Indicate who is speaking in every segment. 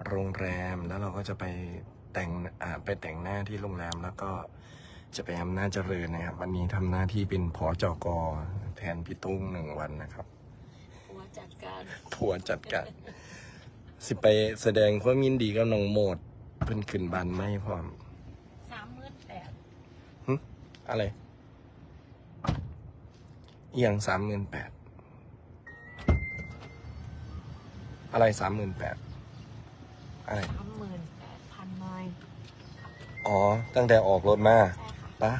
Speaker 1: จะมาโรงแรมแล้วเราก็จะไปแต่งอ่าไปแต่งหน้าที่โรงแรมแล้วก็จะไปอำนาจเจริญนะครับ วันนี้ทำหน้าที่เป็นผอจกแทนพี่ตุ้งหนึ่งวันนะครับ
Speaker 2: หัวจัดการ
Speaker 1: ผัวจัดการสิไปแสดงความยินดีกับน้องโมดเพิ่นขึ้นบันไม่พร้อม
Speaker 2: สามหมื่นแปด
Speaker 1: อะไรเอียงสามหมื่นแปดอะไรสามหมื่นแปด อะไร
Speaker 2: สามหมื่นแปดพันไมล์
Speaker 1: อ๋อ ตั้งแต่ออกรถมา
Speaker 2: ใช่ค่ะ
Speaker 1: ป้า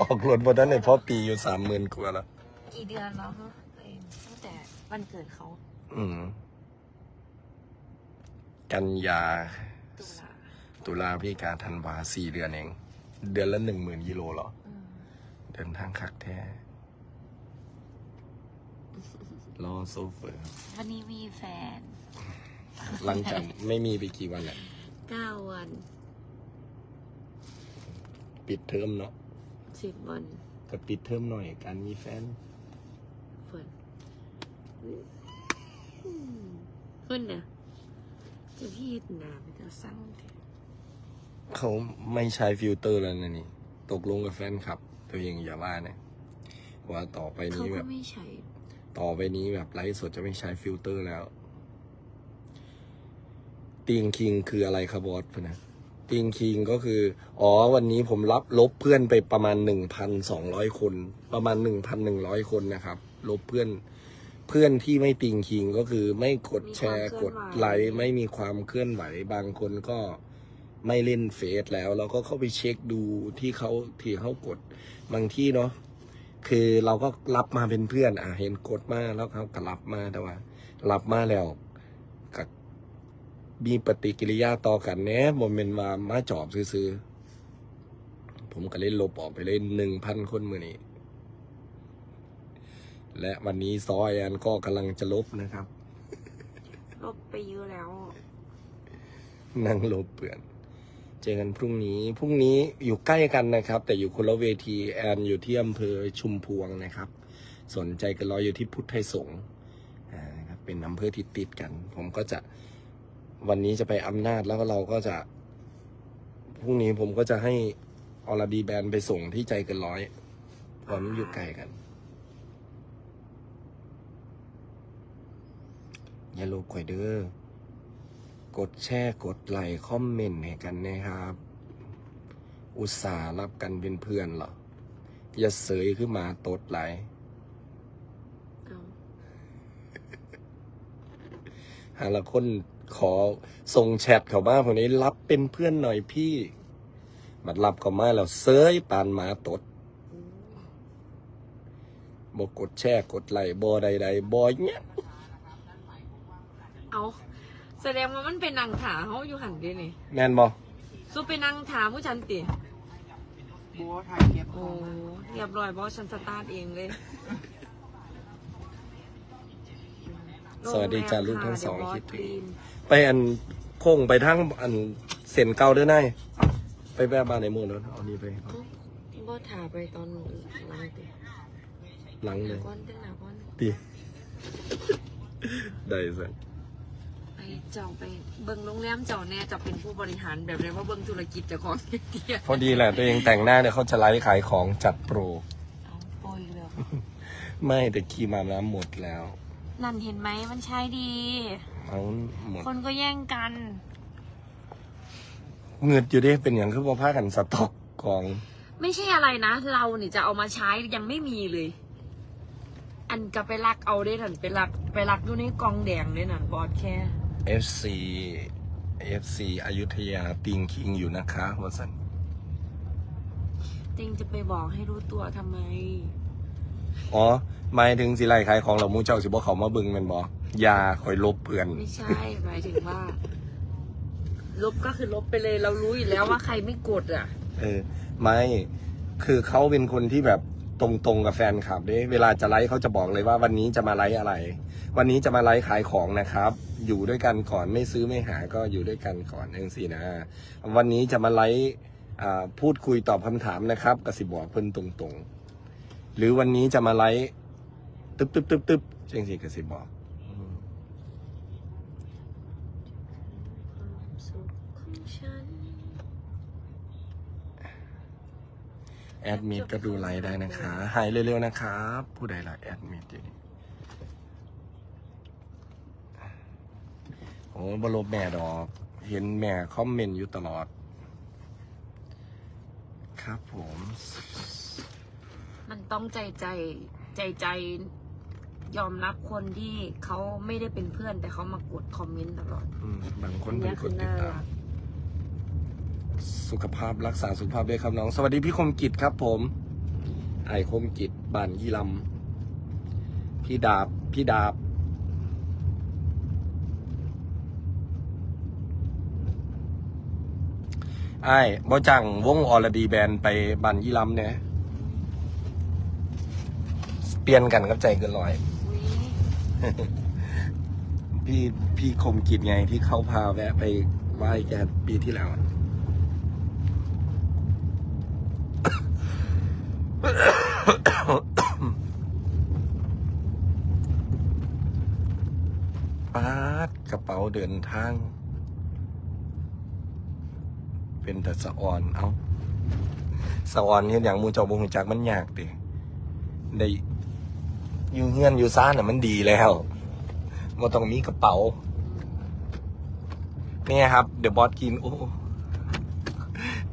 Speaker 1: ออกรถบนนั้นเนี่ยพอปีอยู่สามหมื่นกว่าแล้ว
Speaker 2: กี่เดือนแล้วฮะตัวเองตั้งแต่วันเกิดเขา
Speaker 1: อืม กันยา
Speaker 2: ตุลา
Speaker 1: ตุลาพฤศจิกาธันวาสี่เดือนเอง เดือนละหนึ่งหมื่นกิโลเหรอ
Speaker 2: อืม
Speaker 1: เดินทางคักแท้รอโซเฟอร์
Speaker 2: วันนี้มีแฟน
Speaker 1: หลังจากไม่มีไปกี่วันอะ
Speaker 2: เก้าวัน
Speaker 1: ปิดเทอมเนาะ
Speaker 2: สิบวัน
Speaker 1: ก็ปิดเทอมหน่อย การมีแฟน
Speaker 2: เฟิร์นขึ้นเนี่ยจะพี่หนาไปจะสั่งเถอะ
Speaker 1: เขาไม่ใช้ฟิลเตอร์แล้วนะนี่ ตกลงกับแฟนคลับ ตัวเองอย่าว่านะว่าต่อไป
Speaker 2: เขา
Speaker 1: นี้แบ
Speaker 2: ก็
Speaker 1: บ
Speaker 2: ไม่ใช่
Speaker 1: ต่อไปนี้แบบไลฟ์สดจะไม่ใช้ฟิลเตอร์แล้ว ติงคิงคืออะไรครับบอสพะนะติงคิงก็คือ อ๋อ วันนี้ผมรับลบเพื่อนไปประมาณหนึ่งพันสองร้อยคน ประมาณหนึ่งพันหนึ่งร้อยคนนะครับ ลบเพื่อน เพื่อนที่ไม่ติงคิงก็คือไม่กดแชร์กดไลค์ไม่มีความเคลื่อนไหวบางคนก็ไม่เล่นเฟซแล้ว เราก็เข้าไปเช็คดูที่เขาที่เขากดบางที่เนาะคือเราก็รับมาเป็นเพื่อน อะเห็นกดมาแล้วเขาก็รับมาแต่ว่า รับมาแล้วก็ มีปฏิกิริยาต่อกันแหน่โมเมนต์มามาจอบซื้อๆผมก็เล่นลบออกไปเลยหนึ่งพันคนมือนี้ และวันนี้ซอยอันก็กำลังจะลบนะครับ
Speaker 2: ลบไปเยอะแล้ว
Speaker 1: นั่งลบเปลือน เจอกันพรุ่งนี้ พรุ่งนี้อยู่ใกล้กันนะครับ แต่อยู่คนละเวทีแอนอยู่ที่อำเภอชุมพวงนะครับ สนใจกันรออยู่ที่พุทธไทยสงฆ์อ่านะครับเป็นอำเภอที่ติดกัน ผมก็จะ วันนี้จะไปอำนาจแล้วก็เราก็จะพรุ่งนี้ผมก็จะให้อรดีแบนไปส่งที่ใจเกันร้อยเพราะมันอยู่ไกลกัน อย่าลบข่อยเด้อกดแชร์กดไลค์คอมเมนต์ให้กันนะครับ อุตส่าห์รับกันเป็นเพื่อนเหรอ อย่าเสยขึ้นมาตดไหล
Speaker 2: เอา
Speaker 1: หาละคน ขอส่งแชทเข้ามาผมนี้รับเป็นเพื่อนหน่อยพี่ บัดรับเข้ามาแล้วเสยปานหมาตด
Speaker 2: อืม
Speaker 1: บอกกดแชร์กดไลค์บอใดๆบอเนี้ย
Speaker 2: เอาแสดงว่ามันเป็นนางถาเขาอยู่หันดินี่
Speaker 1: แมนบอ
Speaker 2: สู้เป็นนางถาผู้ชันติ
Speaker 3: บัวถ่ายเก็บข
Speaker 2: โอ้
Speaker 3: อง
Speaker 2: เรียบร้อยบอสฉันสตาร์ทเองเลย
Speaker 1: สวัสดีจ้าลูกทั้งสอง
Speaker 2: โรแรม
Speaker 1: คิดถึง
Speaker 2: ค่ะ
Speaker 1: ไปอันโค้งไปทั้งอันเส้นเก่าเด้วยนายไปแวะบ้านในหมู่แล้วเอานี่ไป
Speaker 2: The Boss Team บอสถาไปตอนหลังติ
Speaker 1: หลัง
Speaker 2: ห
Speaker 1: เล
Speaker 2: นายก้อนเต้นหนาก้อน
Speaker 1: ดีได้สิ
Speaker 2: ไปเจ้าไปเบิ่งโรงแรมเจ้าแน่จะเป็นผู้บริหารแบบไรว่าเบิ่งธุรกิจเจ้าของเดียว
Speaker 1: พอดีแหละตัวเองแต่งหน้าเนี่ยเขาจะไลฟ์ขายของจัดโปร
Speaker 2: เอาโปรยเลย
Speaker 1: ไม่แต่ครีมอาบน้ำหมดแล้ว
Speaker 2: นั่นเห็นไหมมันใช้ดี
Speaker 1: เอาหมด
Speaker 2: คนก็แย่งกัน
Speaker 1: เงิดอยู่ดิเป็นอย่างคือว่าพากันสต็อกของ
Speaker 2: ไม่ใช่อะไรนะ เราเนี่ยจะเอามาใช้ยังไม่มีเลย อันก็ไปรักเอาได้ถันไปรักไปรักอยู่ในกองแดงเลยน่ะบอสแค่
Speaker 1: FC FC อยุธยาติงคิงอยู่นะคะวสัน
Speaker 2: ติงจะไปบอกให้รู้ตัวทำไม
Speaker 1: อ๋อหมายถึงสิไลขายของเรามูเจ้าสิบ่เขามาเบึงแมันบ่อยาคอยลบเพื่อน
Speaker 2: ไม่ใช่หมายถึงว่า ลบก็คือลบไปเลยเรารู้อยู่แล้วว่าใครไม่กดอะ
Speaker 1: เออไม่คือเขาเป็นคนที่แบบตรงๆกับแฟนคลับเด้เวลาจะไลฟ์เขาจะบอกเลยว่าวันนี้จะมาไลฟ์อะไร วันนี้จะมาไลฟ์ขายของนะครับ อยู่ด้วยกันก่อนไม่ซื้อไม่หาก็อยู่ด้วยกันก่อนเองสินะ วันนี้จะมาไลฟ์อ่าพูดคุยตอบคำถามนะครับกสิบอกเพิ่นตรงๆ หรือวันนี้จะมาไลฟ์ตึ๊บตึ๊บตึ๊บตึ๊บเจงสีกระ
Speaker 2: สิบบอก
Speaker 1: แอดมิดก็ดูไลฟ์ได้นะคะ หายเร็วๆนะครับ ผู้ใดล่ะแอดมิดอยู่นี่โอ้บลบแม่ดอก เห็นแม่คอมเมนต์อยู่ตลอด ครับผม
Speaker 2: มันต้องใจใจใจใจยอมรับคนที่เขาไม่ได้เป็นเพื่อน แต่เขามากดคอมเมนต์ตลอด
Speaker 1: อืมบางคน
Speaker 2: เนี่
Speaker 1: เป็
Speaker 2: ย
Speaker 1: นค
Speaker 2: คื
Speaker 1: น
Speaker 2: อ
Speaker 1: ติด
Speaker 2: น่า
Speaker 1: ตาม
Speaker 2: รัก
Speaker 1: สุขภาพรักษาสุขภาพด้วยครับน้อง สวัสดีพี่คมกิจครับผม ไอคมกิจบ้านยี่ลำพี่ดาบ พี่ดาบ ไอ้ายบ่จังวงอรดีแบนไปบ้านยี่ลำเนี่ยเปลี่ยนกันกับใจเกินร้อย
Speaker 2: อุ๊ย
Speaker 1: พี่พี่คมกิจไงที่เขาพาแวะไปไหว้แกปีที่แล้วอะปาดกระเป๋าเดินทาง เป็นแต่สะออนเอาสะออนเห็นอย่างหมูเจอบงจักมันยากดิได้ อยู่เฮือนอยู่ซ่านน่ะมันดีแล้วมันต้องมีกระเป๋าเนี่ยครับ เดอะบอสกิน โอ้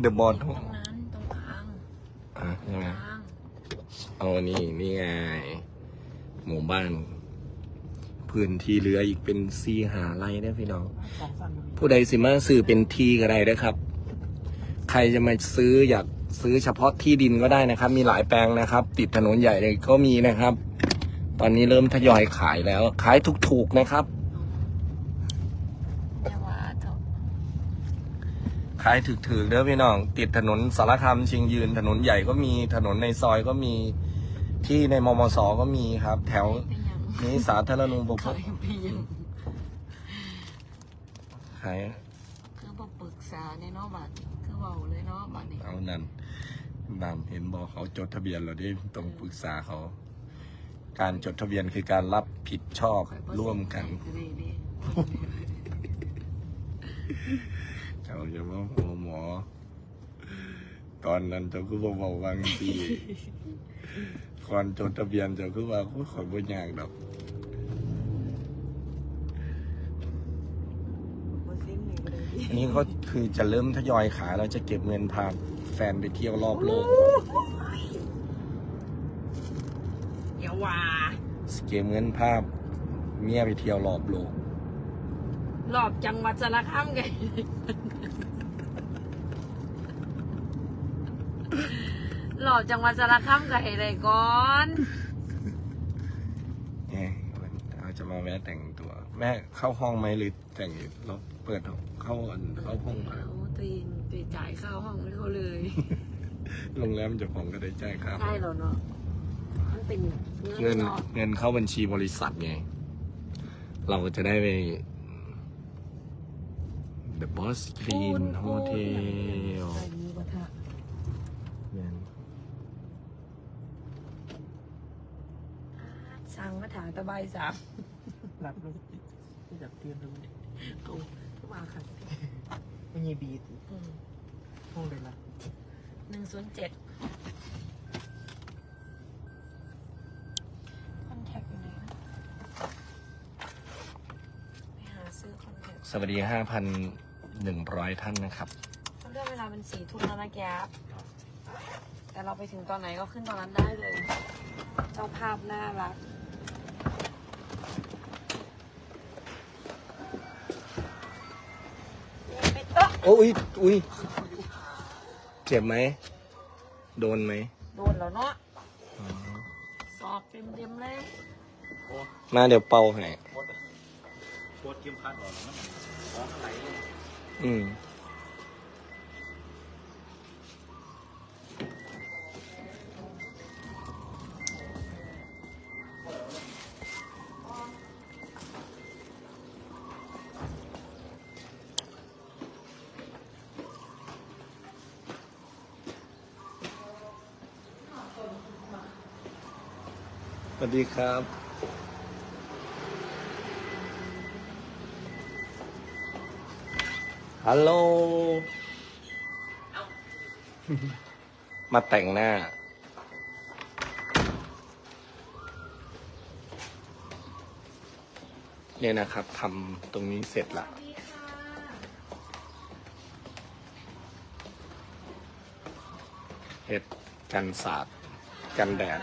Speaker 1: เดอะบอส
Speaker 2: ตรงนั้นตรงกลาง
Speaker 1: อะใช่ไหม
Speaker 2: กลาง
Speaker 1: เอานี่นี่ไง หมู่บ้าน พื้นที่เหลืออีกเป็นซีหาไรนะพี่น้อง
Speaker 3: สองสั่น
Speaker 1: ผู้ใดสิมาซื้อเป็นทีก็ได้นะครับ ใครจะมาซื้ออยากซื้อเฉพาะที่ดินก็ได้นะครับ มีหลายแปลงนะครับ ติดถนนใหญ่เลยก็มีนะครับ ตอนนี้เริ่มทยอยขายแล้ว ขายถูกๆนะครับ
Speaker 2: แต่ว่าเถอะ
Speaker 1: ขายถึกๆเด้อพี่น้อง ติดถนนสารคามเชียงยืน ถนนใหญ่ก็มีถนนในซอยก็มีที่ในมมสก็มีครับ แถว
Speaker 2: เป็นยัง
Speaker 1: นี้สาธารณูปโภ
Speaker 2: เค
Speaker 1: ค
Speaker 2: ยเป็นยัง
Speaker 1: ขาย
Speaker 2: คือบอกปรึกษาในเนอกบัตรคือเบาเลยเนาะบัตรนี่
Speaker 1: เอานั่นนำเห็นบอกเขาจดทะเบียนเราได้ต้องปรึกษาเขา การจดทะเบียนคือการรับผิดชอบร่วมกัน
Speaker 2: ดีดี
Speaker 1: เขาจะว่าโอ้หมอ ตอนนั้นเจ้าคือบอกบอกวางทีก่อนจดทะเบียนเจ้าคือว่าขอยบ่ยากดอก
Speaker 3: มาซิ้นนี่ก็เลย
Speaker 1: อันนี้ก็คือจะเริ่มทยอยขายแล้วจะเก็บเงินพาแฟนไปเที่ยวรอบโลก
Speaker 2: เดี๋ย วว่า
Speaker 1: เก็บเงินพาเมียไปเที่ยวรอบโลก
Speaker 2: รอบจังหวัดสารคามไงรอบจังหวัดสารคามกับอะไรก่อน
Speaker 1: เนี่ยเราจะมาแวะแต่งตัว แม่เข้าห้องไหมหรือแต่งอยู่เราเปิดเข้าอันเข้าห้องมา
Speaker 2: เอาตีนไปจ่ายค่าห้องให้เขาเลย
Speaker 1: โรงแรมเจ้าของก็ได้จ่ายครับ
Speaker 2: ใช่เหรอเนาะมัน เป็น
Speaker 1: เงิ
Speaker 2: เงิ
Speaker 1: น
Speaker 2: นเนาะ
Speaker 1: เงินเข้าบัญชีบริษัทไง เราก็จะได้ไป The Boss Green Hotel
Speaker 3: ใส่หมูกระทะ
Speaker 2: สั่งมาถางตะไบสาม
Speaker 3: รับเลยที่จับเตรียมเลย
Speaker 2: เอามาค่ะ
Speaker 3: ไม่มีบีทห้องเลยล่ะ
Speaker 2: หนึ่งศูนย์เจ็ด
Speaker 1: สวัสดี 5,100 ท่านนะครับ
Speaker 2: เรื่องเวลาเป็นสี่ทุ่มแล้วนะแก๊ปแต่เราไปถึงตอนไหนก็ขึ้นตอนนั้นได้เลย เจ้าภาพน่ารักไปโต๊ะ
Speaker 1: โอ้ยอุ้ยเจ็บไหม โดนไหม
Speaker 2: โดนแล้วเนาะสอบเต็มๆเลย
Speaker 1: มาเดี๋ยวเป่าให้
Speaker 3: โคตรเข้มขัดหรอมันของอะไร
Speaker 1: อืมสวัสดีครับ ฮัลโหล มาแต่งหน้า เนี่ยนะครับทำตรงนี้เสร็จละเห็ดกันสาด กันแดด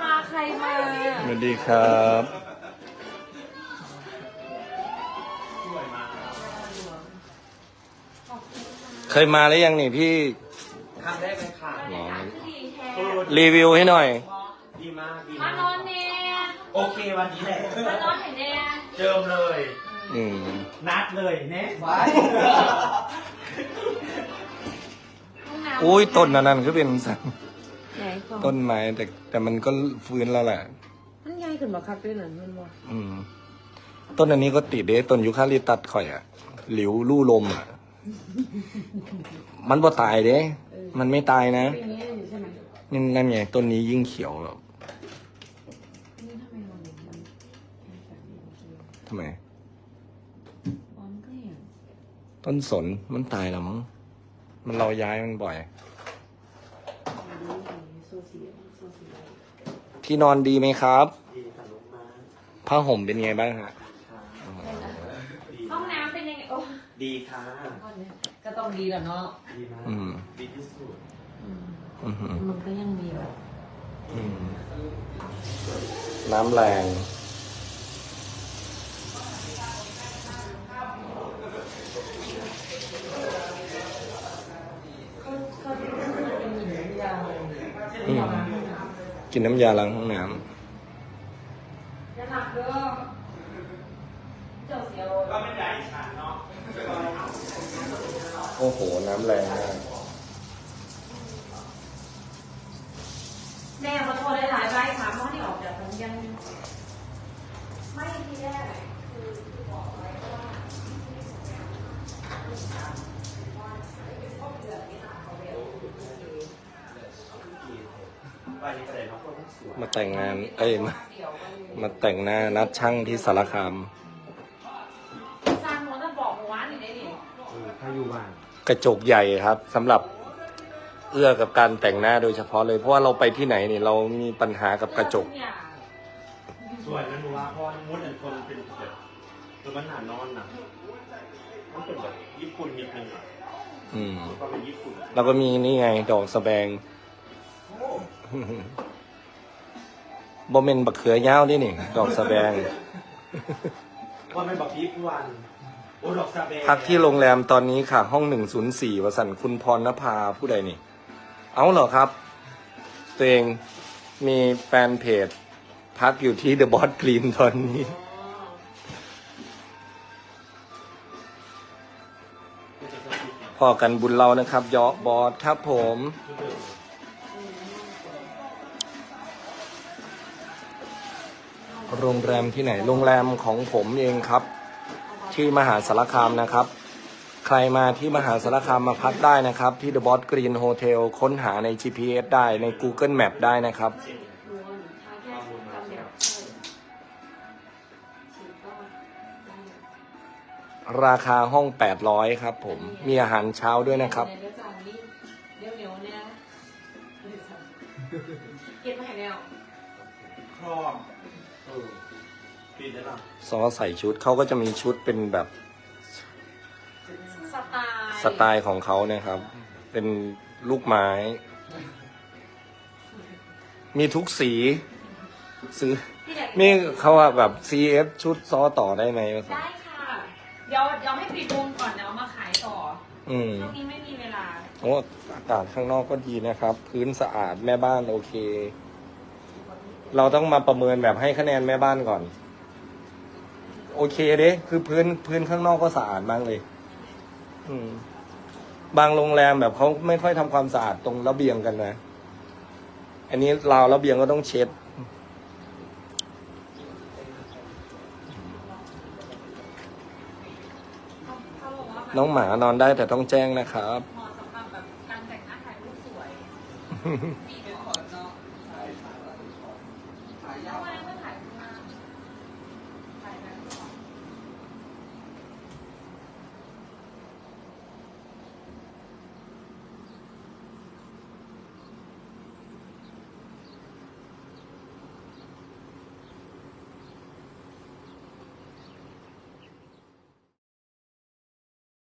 Speaker 2: พาใครมา
Speaker 1: สวัสดีครับ เคยมาหรือยังนี่พี่
Speaker 3: ครั้งแรกเลยค่ะ
Speaker 1: หมอ
Speaker 2: ดีแท้
Speaker 3: เออ
Speaker 1: รีวิวให้หน่อย
Speaker 3: ดีมากดี
Speaker 2: มามา
Speaker 3: น
Speaker 2: อกนเนี่ย
Speaker 3: โอเควันนี้แหละ
Speaker 2: มานอนเห็นเนี่ย
Speaker 3: เจิมเลย
Speaker 1: อืม
Speaker 3: นัดเลยเน็ตไว้
Speaker 2: ห้องน้ำ
Speaker 1: อุ้ยต้นอันนั้นก็เป็นสัน
Speaker 2: ไหนของ
Speaker 1: ต้นไม้แต่แต่มันก็ฟื้นแล้วแหละ
Speaker 2: มันใหญ่ขึ้นบ่ครับด้วยนั่นมันบ่
Speaker 1: อืม ต้นอันนี้ก็ติดเด้ต้นยูคาลิปตัสข่อยอะหลิวลู่ลมอะมันบ่ตายเด้ มันไม่ตายนะ
Speaker 2: เป็นอย่างนี้อยู่ใช่ไหม
Speaker 1: นี่นั่นไงต้นนี้ยิ่งเขียวแบบ
Speaker 2: นี่ทำไมมันมัน
Speaker 1: ทำไม
Speaker 2: มันก็เห็น
Speaker 1: ต้นสนมันตายแล้วมั้งมันเราย้ายมันบ่อย
Speaker 2: โซเซียโซเซีย
Speaker 1: ที่นอนดีไหมครับ
Speaker 3: ดีค่ะลูกมา
Speaker 1: ผ้าห่มเป็นไงบ้างฮะ
Speaker 3: ดี
Speaker 2: ห้องน้ำเป็นยังไงโอ้
Speaker 3: ดีค่ะ
Speaker 2: ก็ต้องดีแหละเนาะ
Speaker 3: ดีมาก
Speaker 1: อืม
Speaker 3: ดีที่สุด
Speaker 1: อือหือ
Speaker 2: มันก็ยังมีแบบ
Speaker 1: อืมน้ำแรง
Speaker 2: เขาเขาเป็นหญิงยาวเลย
Speaker 1: อืม กินน้ำยาล้างห้องน้
Speaker 2: จะหนักเด้อเจ้าเสียว
Speaker 3: ก็ไม่ได้ฉันเนาะำ
Speaker 1: โอ้โห น้ำแรงมาก
Speaker 2: แม่มาโทรได้หลายใบถามว่าที่ออกจากผมยัง ไม่ที่แรกคือบอกไว้ว่า
Speaker 3: วันนี้ก็เลยเนาะพวกสวย
Speaker 1: มาแต่งงาน เอ้ย มา
Speaker 2: เดี๋ยวมัน
Speaker 1: มาแต่งหน้านัดช่างที่สารคาม
Speaker 2: สร้างมันต้องบอกหมู่บ้านนี่ได้ดิ
Speaker 3: เออถ้าอยู่บ้าน
Speaker 1: กระจกใหญ่ครับสำหรับเอื้อกับการแต่งหน้าโดยเฉพาะเลย เพราะว่าเราไปที่ไหนนี่เรามีปัญหากับกระจก
Speaker 2: ทุอย่าง
Speaker 3: สวยนะหนูว่าเพราะว่ามุดอันคนเป็นแบบคือมันหนานอนนะมันเป็นแบบญี่ปุ่นนิดนึงอะ
Speaker 1: อืม
Speaker 3: ก็เป็นญี่ปุ่น
Speaker 1: แล้วก็มีนี่ไงดอกสะแบง บอมเมนบักเขือยาวนี่นี่ ดอกสะแบง
Speaker 3: ว่าไม่บอกญี่ปุ่นโอ้ดอกซาเบ
Speaker 1: พักที่โรงแรมตอนนี้ค่ะ ห้องหนึ่งศูนย์สี่วสันต์คุณพรณภาผู้ใดนี่ เอาเหรอครับ ตัวเองมีแฟนเพจ พักอยู่ที่ The Boss Green ตอนนี้ พอกันบุญเรานะครับ ยอบอสครับผม โรงแรมที่ไหน โรงแรมของผมเองครับ ที่มหาสารคามนะครับ ใครมาที่มหาสารคามมาพักได้นะครับ ที่ The Boss Green Hotel ค้นหาใน GPS ได้ใน Google Map ได้นะครับ
Speaker 2: ดูว่าหนูทาแค่กันเดียวฉีดเข้าไป
Speaker 1: ราคาห้อง 800 ครับผม มีอาหารเช้าด้วยนะครับ
Speaker 2: เดี๋ยวจานนี้เดี๋ยวเหนียวเนี่ยเก็บมาให้แนว
Speaker 3: ครอบเออ ปีนได้ป่ะ
Speaker 1: ซอใส่ชุดเขาก็จะมีชุดเป็นแบบ
Speaker 2: สไตล์
Speaker 1: สไตล์ของเขานะครับ เป็นลูกไม้ มีทุกสี ซื้อ
Speaker 2: ที่ไหน
Speaker 1: นี่เขาว่าแบบ CF ชุดซอต่อได้ไหม
Speaker 2: ได้ค่ะ เดี๋ยวเดี๋ยวให้ปิดวงก่อนเดี๋ยวเอามาขายต่อ
Speaker 1: อืม
Speaker 2: ช่วงนี้ไม่มีเวลา
Speaker 1: โอ้อากาศข้างนอกก็ดีนะครับ พื้นสะอาดแม่บ้านโอเค เราต้องมาประเมินแบบให้คะแนนแม่บ้านก่อน โอเคเด้คือพื้นพื้นข้างนอกก็สะอาดมากเลย อืม บางโรงแรมแบบเขาไม่ค่อยทำความสะอาดตรงระเบียงกันนะ อันนี้ราวระเบียงก็ต้องเช็ด
Speaker 2: เขาบอกว่า
Speaker 1: น้องหมานอนได้แต่ต้องแจ้งนะครับ
Speaker 2: เหมาะสำหรับแบบการแต่งหน้าถ่ายรูปสวย